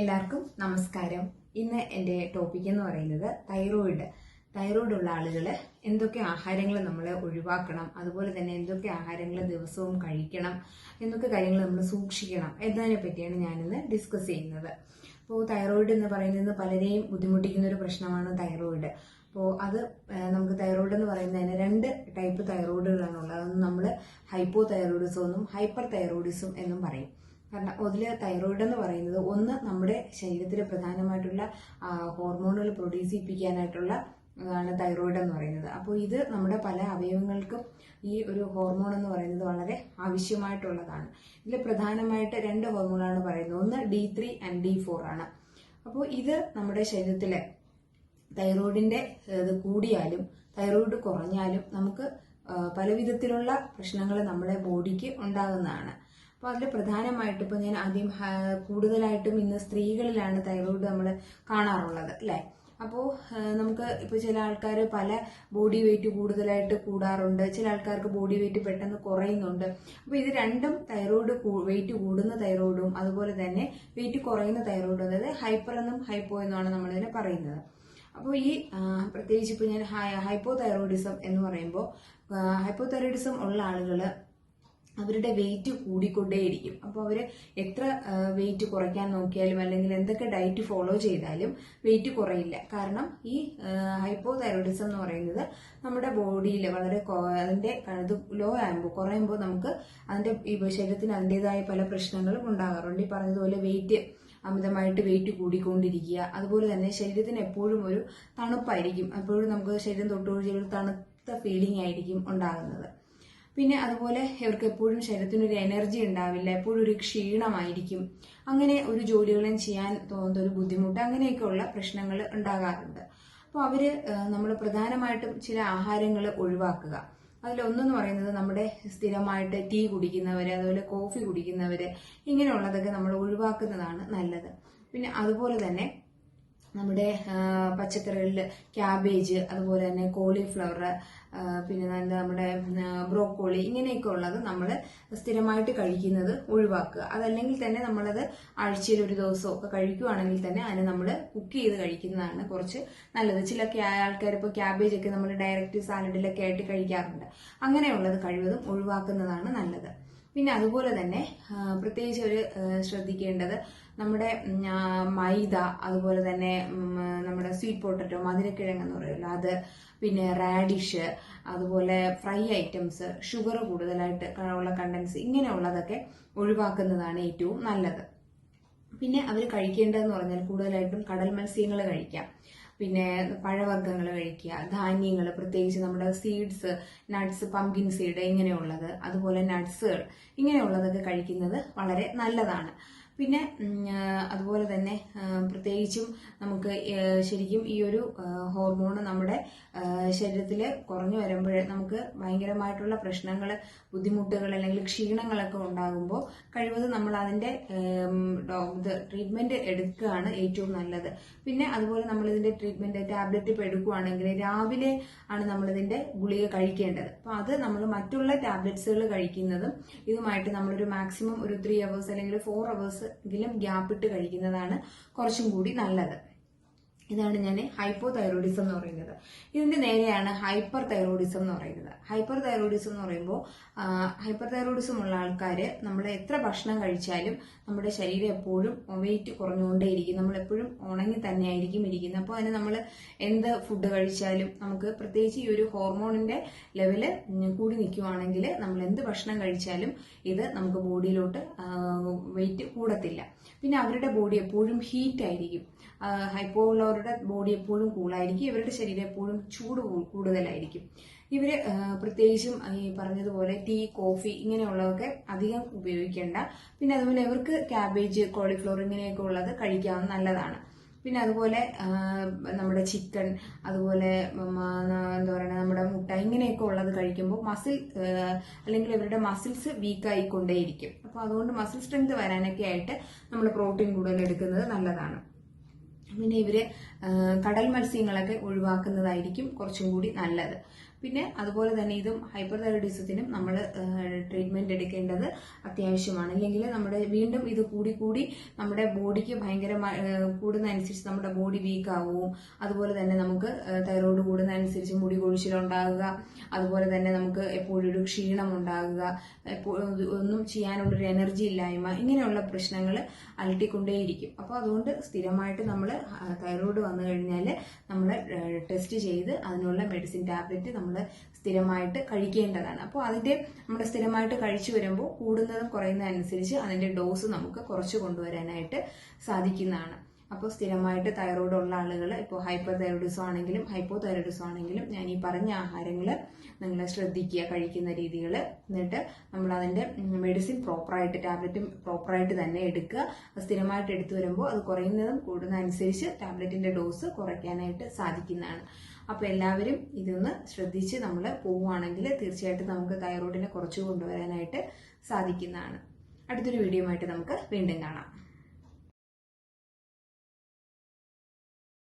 എല്ലാവർക്കും നമസ്കാരം. ഇന്ന് എന്റെ ടോപ്പിക് എന്ന് പറയുന്നത് തൈറോയിഡ് തൈറോയിഡ് ഉള്ള ആളുകൾ എന്തൊക്കെ ആഹാരങ്ങൾ നമ്മൾ ഒഴിവാക്കണം അതുപോലെ തന്നെ എന്തൊക്കെ ആഹാരങ്ങൾ ദിവസവും കഴിക്കണം എന്തൊക്കെ കാര്യങ്ങൾ നമ്മൾ സൂക്ഷിക്കണം എന്നതിനെ പറ്റിയാണ് ഞാനിന്ന് ഡിസ്കസ് ചെയ്യുന്നത്. അപ്പോൾ തൈറോയിഡ് എന്ന് പറയുന്നത് പലരെയും ബുദ്ധിമുട്ടിക്കുന്ന ഒരു പ്രശ്നമാണ് തൈറോയിഡ് അപ്പോൾ അത് നമുക്ക് തൈറോയിഡ് എന്ന് പറയുന്നതിന് രണ്ട് ടൈപ്പ് തൈറോയിഡുകളാണുള്ളത് ഉള്ളത്. നമ്മൾ ഹൈപ്പോ തൈറോയിഡിസം എന്നും ഹൈപ്പർ തൈറോയിഡിസം എന്നും പറയും. കാരണം അതിൽ തൈറോയിഡ് എന്ന് പറയുന്നത് ഒന്ന് നമ്മുടെ ശരീരത്തിൽ പ്രധാനമായിട്ടുള്ള ഹോർമോണുകൾ പ്രൊഡ്യൂസ് ചെയ്യിപ്പിക്കാനായിട്ടുള്ള ആണ് തൈറോയിഡ് എന്ന് പറയുന്നത്. അപ്പോൾ ഇത് നമ്മുടെ പല അവയവങ്ങൾക്കും ഈ ഒരു ഹോർമോൺ എന്ന് പറയുന്നത് വളരെ ആവശ്യമായിട്ടുള്ളതാണ്. ഇതിൽ പ്രധാനമായിട്ട് രണ്ട് ഹോർമോണാണ് പറയുന്നത്. ഒന്ന് D three and D four ആണ്. അപ്പോൾ ഇത് നമ്മുടെ ശരീരത്തിലെ തൈറോയിഡിന്റെ ഇത് കൂടിയാലും തൈറോയിഡ് കുറഞ്ഞാലും നമുക്ക് പലവിധത്തിലുള്ള പല വിധത്തിലുള്ള പ്രശ്നങ്ങൾ നമ്മുടെ ബോഡിക്ക് ഉണ്ടാകുന്നതാണ്. അപ്പോൾ അതിൽ പ്രധാനമായിട്ട് ഇപ്പോൾ ഞാൻ ആദ്യം കൂടുതലായിട്ടും ഇന്ന് സ്ത്രീകളിലാണ് തൈറോയിഡ് നമ്മൾ കാണാറുള്ളത് അല്ലേ? അപ്പോൾ നമുക്ക് ഇപ്പോൾ ചില ആൾക്കാർ പല ബോഡി വെയിറ്റ് കൂടുതലായിട്ട് കൂടാറുണ്ട് ചില ആൾക്കാർക്ക് ബോഡി വെയിറ്റ് പെട്ടെന്ന് കുറയുന്നുണ്ട്. അപ്പോൾ ഇത് രണ്ടും തൈറോയിഡ് വെയിറ്റ് കൂടുന്ന തൈറോയിഡും അതുപോലെ തന്നെ വെയിറ്റ് കുറയുന്ന തൈറോയിഡും അതായത് ഹൈപ്പർ എന്നും ഹൈപ്പോ എന്നുമാണ് നമ്മളിതിനെ പറയുന്നത്. അപ്പോൾ ഈ പ്രത്യേകിച്ച് ഇപ്പോൾ ഞാൻ ഹൈപ്പോ തൈറോയിഡിസം എന്ന് പറയുമ്പോൾ ഹൈപ്പോ തൈറോയിഡിസം ഉള്ള ആളുകൾ അവരുടെ വെയിറ്റ് കൂടിക്കൊണ്ടേയിരിക്കും. അപ്പോൾ അവർ എത്ര വെയിറ്റ് കുറയ്ക്കാൻ നോക്കിയാലും അല്ലെങ്കിൽ എന്തൊക്കെ ഡയറ്റ് ഫോളോ ചെയ്താലും വെയിറ്റ് കുറയില്ല. കാരണം ഈ ഹൈപ്പോ തൈറോയിഡിസം എന്ന് പറയുന്നത് നമ്മുടെ ബോഡിയിൽ വളരെ അതിന്റെ ഇത് ലോ ആകുമ്പോൾ കുറയുമ്പോൾ നമുക്ക് അതിന്റെ ഈ ശരീരത്തിന് അതിന്റെതായ പല പ്രശ്നങ്ങളും ഉണ്ടാകാറുണ്ട്. ഈ പറഞ്ഞതുപോലെ വെയിറ്റ് അമിതമായിട്ട് വെയിറ്റ് കൂടിക്കൊണ്ടിരിക്കുക. അതുപോലെ തന്നെ ശരീരത്തിന് എപ്പോഴും ഒരു തണുപ്പായിരിക്കും. എപ്പോഴും നമുക്ക് ശരീരം തൊട്ടുകൊണ്ട് ഒരു തണുത്ത ഫീലിംഗ് ആയിരിക്കും ഉണ്ടാകുന്നത്. പിന്നെ അതുപോലെ ഇവർക്ക് എപ്പോഴും ശരീരത്തിനൊരു എനർജി ഉണ്ടാവില്ല എപ്പോഴും ഒരു ക്ഷീണമായിരിക്കും. അങ്ങനെ ഒരു ജോലികളും ചെയ്യാൻ തോന്നുന്ന ഒരു ബുദ്ധിമുട്ട് അങ്ങനെയൊക്കെയുള്ള പ്രശ്നങ്ങൾ ഉണ്ടാകാറുണ്ട്. അപ്പോൾ അവർ നമ്മൾ പ്രധാനമായിട്ടും ചില ആഹാരങ്ങൾ ഒഴിവാക്കുക. അതിലൊന്നെന്ന് പറയുന്നത് നമ്മുടെ സ്ഥിരമായിട്ട് ടീ കുടിക്കുന്നവർ അതുപോലെ കോഫി കുടിക്കുന്നവർ ഇങ്ങനെയുള്ളതൊക്കെ നമ്മൾ ഒഴിവാക്കുന്നതാണ് നല്ലത്. പിന്നെ അതുപോലെ തന്നെ നമ്മുടെ പച്ചക്കറികളിൽ ക്യാബേജ് അതുപോലെ തന്നെ കോളിഫ്ലവർ പിന്നെ നല്ല നമ്മുടെ ബ്രോക്കോളി ഇങ്ങനെയൊക്കെ ഉള്ളത് നമ്മൾ സ്ഥിരമായിട്ട് കഴിക്കുന്നത് ഒഴിവാക്കുക. അതല്ലെങ്കിൽ തന്നെ നമ്മളത് ആഴ്ചയിൽ ഒരു ദിവസം ഒക്കെ കഴിക്കുകയാണെങ്കിൽ തന്നെ അതിന് നമ്മൾ കുക്ക് ചെയ്ത് കഴിക്കുന്നതാണ് കുറച്ച് നല്ലത്. ചില ആൾക്കാർ ഇപ്പോൾ ക്യാബേജ് ഒക്കെ നമ്മൾ ഡയറക്റ്റ് സാലഡിലൊക്കെ ആയിട്ട് കഴിക്കാറുണ്ട്. അങ്ങനെയുള്ളത് കഴിവതും ഒഴിവാക്കുന്നതാണ് നല്ലത്. പിന്നെ അതുപോലെ തന്നെ പ്രത്യേകിച്ച് ഒരു ശ്രദ്ധിക്കേണ്ടത് നമ്മുടെ മൈദ അതുപോലെ തന്നെ നമ്മുടെ സ്വീറ്റ് പൊട്ടറ്റോ മധുരക്കിഴങ്ങ് എന്ന് പറയുമല്ലോ അത് പിന്നെ റാഡിഷ് അതുപോലെ ഫ്രൈ ഐറ്റംസ് ഷുഗർ കൂടുതലായിട്ട് ഉള്ള കണ്ടൻസ് ഇങ്ങനെയുള്ളതൊക്കെ ഒഴിവാക്കുന്നതാണ് ഏറ്റവും നല്ലത്. പിന്നെ അവർ കഴിക്കേണ്ടതെന്ന് പറഞ്ഞാൽ കൂടുതലായിട്ടും കടൽ മത്സ്യങ്ങൾ കഴിക്കാം. പിന്നെ പഴവർഗങ്ങൾ കഴിക്കുക ധാന്യങ്ങൾ പ്രത്യേകിച്ച് നമ്മുടെ സീഡ്സ് നട്ട്സ് പംകിൻ സീഡ് ഇങ്ങനെയുള്ളത്. അതുപോലെ നട്ട്സുകൾ ഇങ്ങനെയുള്ളതൊക്കെ കഴിക്കുന്നത് വളരെ നല്ലതാണ്. പിന്നെ അതുപോലെ തന്നെ പ്രത്യേകിച്ചും നമുക്ക് ശരിക്കും ഈ ഒരു ഹോർമോൺ നമ്മുടെ ശരീരത്തിൽ കുറഞ്ഞു വരുമ്പോൾ നമുക്ക് ഭയങ്കരമായിട്ടുള്ള പ്രശ്നങ്ങൾ ബുദ്ധിമുട്ടുകൾ അല്ലെങ്കിൽ ക്ഷീണങ്ങളൊക്കെ ഉണ്ടാകുമ്പോൾ കഴിവതും നമ്മൾ അതിന്റെ ഇത് ട്രീറ്റ്മെന്റ് എടുക്കുകയാണ് ഏറ്റവും നല്ലത്. പിന്നെ അതുപോലെ നമ്മളിതിന്റെ ട്രീറ്റ്മെന്റ് ടാബ്ലറ്റ് ഇപ്പോൾ എടുക്കുകയാണെങ്കിൽ രാവിലെ ആണ് നമ്മളിതിന്റെ ഗുളിക കഴിക്കേണ്ടത്. അപ്പോൾ അത് നമ്മൾ മറ്റുള്ള ടാബ്ലറ്റ്സുകൾ കഴിക്കുന്നതും ഇതുമായിട്ട് നമ്മളൊരു മാക്സിമം ഒരു ത്രീ അവേഴ്സ് അല്ലെങ്കിൽ ഫോർ അവേഴ്സ് എങ്കിലും ഗ്യാപ്പ് ഇട്ട് കഴിക്കുന്നതാണ് കുറച്ചും കൂടി നല്ലത്. ഇതാണ് ഞാൻ ഹൈപ്പോ തൈറോയിഡിസം എന്ന് പറയുന്നത്. ഇതിന്റെ നേരെയാണ് ഹൈപ്പർ തൈറോയിഡിസം എന്ന് പറയുന്നത്. ഹൈപ്പർ തൈറോയിഡിസം എന്ന് പറയുമ്പോൾ ഹൈപ്പർ തൈറോയിഡിസം ഉള്ള ആൾക്കാർ നമ്മൾ എത്ര ഭക്ഷണം കഴിച്ചാലും നമ്മുടെ ശരീരം എപ്പോഴും വെയിറ്റ് കുറഞ്ഞുകൊണ്ടേയിരിക്കും. നമ്മൾ എപ്പോഴും ഉണങ്ങി തന്നെ ആയിരിക്കും ഇരിക്കുന്നത്. അപ്പോൾ അതിന് നമ്മൾ എന്ത് ഫുഡ് കഴിച്ചാലും നമുക്ക് പ്രത്യേകിച്ച് ഈ ഒരു ഹോർമോണിന്റെ ലെവൽ കൂടി നിൽക്കുവാണെങ്കിൽ നമ്മൾ എന്ത് ഭക്ഷണം കഴിച്ചാലും ഇത് നമുക്ക് ബോഡിയിലോട്ട് വെയിറ്റ് കൂടത്തില്ല. പിന്നെ അവരുടെ ബോഡി എപ്പോഴും ഹീറ്റ് ആയിരിക്കും. ഹൈപ്പോ ഉള്ളവരുടെ ബോഡി എപ്പോഴും കൂളായിരിക്കും ഇവരുടെ ശരീരം എപ്പോഴും ചൂട് കൂടുതലായിരിക്കും. ഇവർ പ്രത്യേകിച്ചും ഈ പറഞ്ഞതുപോലെ ടീ കോഫി ഇങ്ങനെയുള്ളതൊക്കെ അധികം ഉപയോഗിക്കേണ്ട. പിന്നെ അതുപോലെ ഇവർക്ക് ക്യാബേജ് കോളിഫ്ലോർ ഇങ്ങനെയൊക്കെ ഉള്ളത് കഴിക്കാവുന്ന നല്ലതാണ്. പിന്നെ അതുപോലെ നമ്മുടെ ചിക്കൻ അതുപോലെ എന്താ പറയുക നമ്മുടെ മുട്ട ഇങ്ങനെയൊക്കെ ഉള്ളത് കഴിക്കുമ്പോൾ മസിൽ അല്ലെങ്കിൽ ഇവരുടെ മസിൽസ് വീക്കായിക്കൊണ്ടേയിരിക്കും അപ്പോൾ അതുകൊണ്ട് മസിൽ സ്ട്രെങ്ത് വരാനൊക്കെ ആയിട്ട് നമ്മൾ പ്രോട്ടീൻ കൂടുതൽ എടുക്കുന്നത് നല്ലതാണ്. പിന്നെ ഇവർ കടൽ മത്സ്യങ്ങളൊക്കെ ഒഴിവാക്കുന്നതായിരിക്കും കുറച്ചും കൂടി നല്ലത്. പിന്നെ അതുപോലെ തന്നെ ഇതും ഹൈപ്പർ തൈറോയിഡിസത്തിനും നമ്മൾ ട്രീറ്റ്മെന്റ് എടുക്കേണ്ടത് അത്യാവശ്യമാണ്. അല്ലെങ്കിൽ നമ്മുടെ വീണ്ടും ഇത് കൂടി കൂടി നമ്മുടെ ബോഡിക്ക് ഭയങ്കരമായി കൂടുന്നതനുസരിച്ച് നമ്മുടെ ബോഡി വീക്ക് ആവും. അതുപോലെ തന്നെ നമുക്ക് തൈറോയ്ഡ് കൂടുന്നതനുസരിച്ച് മുടി കൊഴിച്ചിലുണ്ടാകുക അതുപോലെ തന്നെ നമുക്ക് എപ്പോഴും ഒരു ക്ഷീണം ഉണ്ടാകുക. ഒന്നും ചെയ്യാനുള്ളൊരു എനർജി ഇല്ലായ്മ ഇങ്ങനെയുള്ള പ്രശ്നങ്ങൾ അലട്ടിക്കൊണ്ടേയിരിക്കും. അപ്പോൾ അതുകൊണ്ട് സ്ഥിരമായിട്ട് നമ്മൾ തൈറോയ്ഡ് വന്നു കഴിഞ്ഞാൽ നമ്മൾ ടെസ്റ്റ് ചെയ്ത് അതിനുള്ള മെഡിസിൻ ടാബ്ലറ്റ് നമ്മൾ സ്ഥിരമായിട്ട് കഴിക്കേണ്ടതാണ്. അപ്പോൾ അതിന്റെ നമ്മൾ സ്ഥിരമായിട്ട് കഴിച്ചു വരുമ്പോൾ കൂടുന്നതും കുറയുന്നതനുസരിച്ച് അതിന്റെ ഡോസ് നമുക്ക് കുറച്ച് കൊണ്ടുവരാനായിട്ട് സാധിക്കുന്നതാണ്. അപ്പോൾ സ്ഥിരമായിട്ട് തൈറോയ്ഡ് ഉള്ള ആളുകൾ ഇപ്പോൾ ഹൈപ്പർ തൈറോയിഡിസം ആണെങ്കിലും ഹൈപ്പോ തൈറോയിഡിസം ആണെങ്കിലും ഞാൻ ഈ പറഞ്ഞ ആഹാരങ്ങൾ നിങ്ങൾ ശ്രദ്ധിക്കുക കഴിക്കുന്ന രീതികൾ എന്നിട്ട് നമ്മൾ അതിന്റെ മെഡിസിൻ പ്രോപ്പറായിട്ട് ടാബ്ലറ്റ് പ്രോപ്പറായിട്ട് തന്നെ എടുക്കുക. സ്ഥിരമായിട്ട് എടുത്തു വരുമ്പോൾ അത് കുറയുന്നതും കൂടുന്നതനുസരിച്ച് ടാബ്ലറ്റിന്റെ ഡോസ് കുറയ്ക്കാനായിട്ട് സാധിക്കുന്നതാണ്. അപ്പോൾ എല്ലാവരും ഇതൊന്ന് ശ്രദ്ധിച്ച് നമ്മൾ പോവുകയാണെങ്കിൽ തീർച്ചയായിട്ടും നമുക്ക് തൈറോയിഡിനെ കുറച്ച് കൊണ്ടുവരാനായിട്ട് സാധിക്കുന്നതാണ്. അടുത്തൊരു വീഡിയോ ആയിട്ട് നമുക്ക് വീണ്ടും കാണാം.